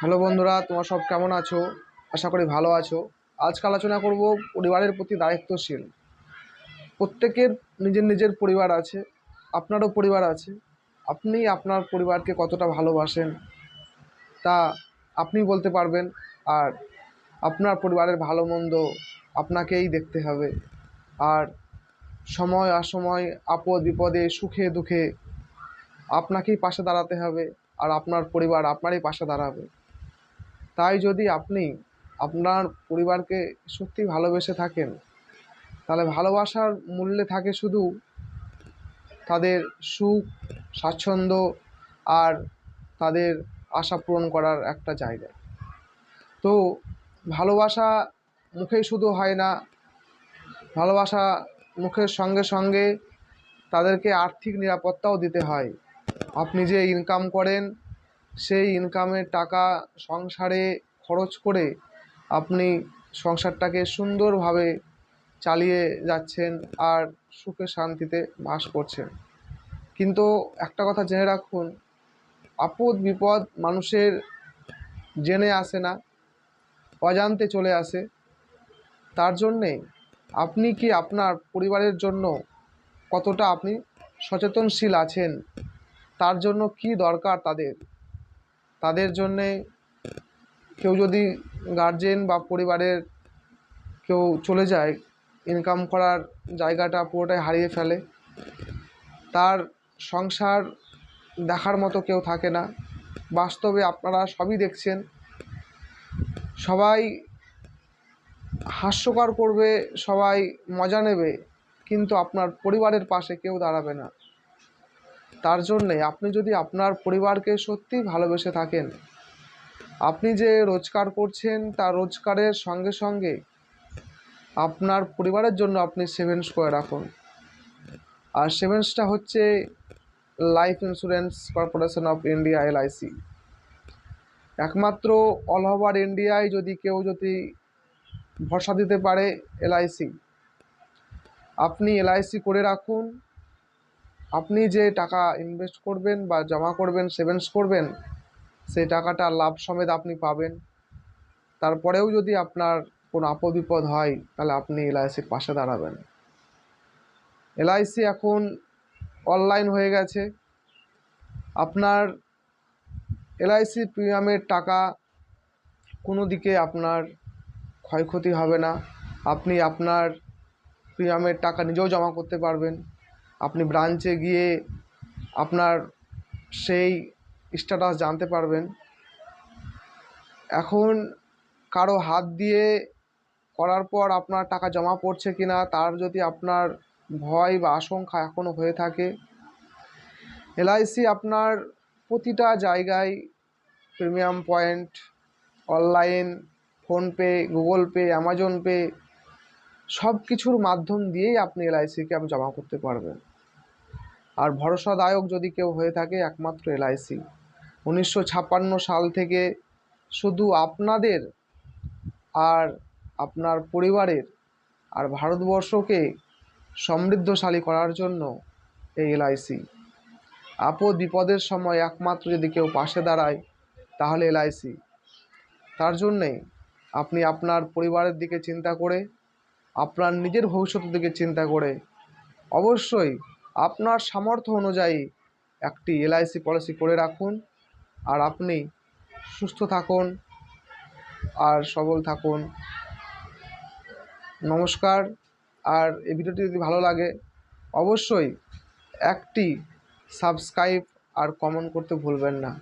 Hello বন্ধুরা, তোমার সব কেমন আছো? আশা করি ভালো আছো। আজকে আলোচনা করব পরিবারের প্রতি দায়িত্বশীল। প্রত্যেকের নিজের নিজের পরিবার আছে, আপনারও পরিবার আছে। আপনি আপনার পরিবারকে কতটা ভালোবাসেন, তা আপনি বলতে পারবেন। আর আপনার পরিবারের ভালো মন্দ আপনাকেই দেখতে হবে। আর সময় অসময় আপদ বিপদে, সুখে দুঃখে আপনাকেই পাশে দাঁড়াতে হবে। আর আপনার পরিবার আপনারই পাশে দাঁড়াবে। তাই যদি আপনি আপনার পরিবারকে সত্যি ভালোবেসে থাকেন, তাহলে ভালোবাসার মূল্যে থাকে শুধু তাদের সুখ, স্বাচ্ছন্দ্য আর তাদের আশা পূরণ করার একটা জায়গা। তো ভালোবাসা মুখেই শুধু হয় না, ভালোবাসা মুখের সঙ্গে সঙ্গে তাদেরকে আর্থিক নিরাপত্তাও দিতে হয়। আপনি যে ইনকাম করেন সেই ইনকামের টাকা সংসারে খরচ করে আপনি সংসারটাকে সুন্দরভাবে চালিয়ে যাচ্ছেন আর সুখে শান্তিতে বাস করছেন। কিন্তু একটা কথা জেনে রাখুন, আপদ বিপদ মানুষের জেনে আসে না, অজান্তে চলে আসে। তার জন্যে আপনি কি আপনার পরিবারের জন্য কতটা আপনি সচেতনশীল আছেন, তার জন্য কি দরকার তাদের? তাদের জন্যে কেউ যদি গার্জেন বা পরিবারের কেউ চলে যায় ইনকাম করার জায়গাটা পুরোটাই হারিয়ে ফেলে, তার সংসার দেখার মতো কেউ থাকে না। বাস্তবে আপনারা সবই দেখছেন, সবাই হাস্যকর করবে, সবাই মজা নেবে, কিন্তু আপনার পরিবারের পাশে কেউ দাঁড়াবে না। তার জন্যে আপনি যদি আপনার পরিবারকে সত্যিই ভালোবেসে থাকেন, আপনি যে রোজগার করছেন তার রোজগারের সঙ্গে সঙ্গে আপনার পরিবারের জন্য আপনি সেভিংস করে রাখুন। আর সেভিংসটা হচ্ছে life insurance corporation of India LIC একমাত্র অল ওভার ইন্ডিয়ায় যদি কেউ যদি ভরসা দিতে পারে এলআইসি আপনি এলআইসি করে রাখুন আপনি যে টাকা ইনভেস্ট করবেন বা জমা করবেন সেভিংস করবেন, সেই টাকাটা লাভ সমেত আপনি পাবেন। তারপরেও যদি আপনার কোনো আপদ বিপদ হয়, তাহলে আপনি এলআইসির পাশে দাঁড়াবেন। এলআইসি এখন অনলাইন হয়ে গেছে। আপনার এলআইসি প্রিমিয়ামের টাকা কোনো দিকে আপনার ক্ষয়ক্ষতি হবে না। আপনি আপনার প্রিমিয়ামের টাকা নিজেও জমা করতে পারবেন। আপনি ব্রাঞ্চে গিয়ে আপনার সেই স্ট্যাটাস জানতে পারবেন। এখন কারও হাত দিয়ে করার পর আপনার টাকা জমা পড়ছে কি না তার যদি আপনার ভয় বা আশঙ্কা এখনও হয়ে থাকে এলআইসি আপনার প্রতিটা জায়গায় premium point online PhonePe Google Pay Amazon Pay সব কিছুর মাধ্যম দিয়েই আপনি এলআইসিকে আপনি জমা করতে পারবেন। আর ভরসাদায়ক যদি কেউ হয়ে থাকে একমাত্র এলআইসি। উনিশশো ছাপ্পান্ন সাল থেকে শুধু আপনাদের আর আপনার পরিবারের আর ভারতবর্ষকে সমৃদ্ধশালী করার জন্য এই এলআইসি। আপদ বিপদের সময় একমাত্র যদি কেউ পাশে দাঁড়ায়, তাহলে এলআইসি। তার জন্যে আপনি আপনার পরিবারের দিকে চিন্তা করে, আপনার নিজের ভবিষ্যতের দিকে চিন্তা করে, অবশ্যই আপনার সামর্থ্য অনুযায়ী একটি এলআইসি পলিসি করে রাখুন। আর আপনি সুস্থ থাকুন আর সবল থাকুন। নমস্কার। আর এই ভিডিওটি যদি ভালো লাগে, অবশ্যই একটি সাবস্ক্রাইব আর কমেন্ট করতে ভুলবেন না।